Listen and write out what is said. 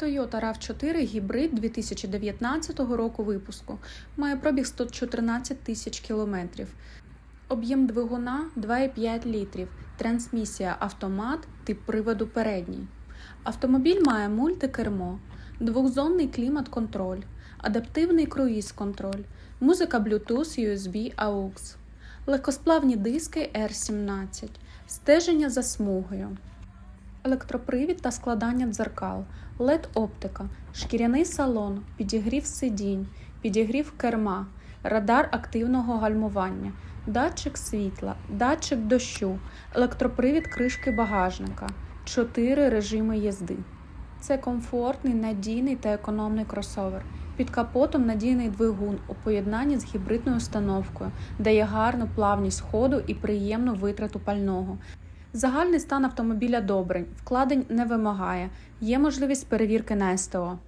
Toyota RAV4 гібрид 2019 року випуску. Має пробіг 114 тисяч кілометрів. Об'єм двигуна 2,5 літрів. Трансмісія автомат, тип приводу передній. Автомобіль має мультикермо, двохзонний клімат-контроль, адаптивний круїз-контроль, музика Bluetooth, USB, AUX, легкосплавні диски R17, стеження за смугою, електропривід та складання дзеркал, LED-оптика, шкіряний салон, підігрів сидінь, підігрів керма, радар активного гальмування, датчик світла, датчик дощу, електропривід кришки багажника, 4 режими їзди. Це комфортний, надійний та економний кросовер. Під капотом надійний двигун у поєднанні з гібридною установкою, дає гарну плавність ходу і приємну витрату пального. Загальний стан автомобіля добрий, вкладень не вимагає, є можливість перевірки на СТО.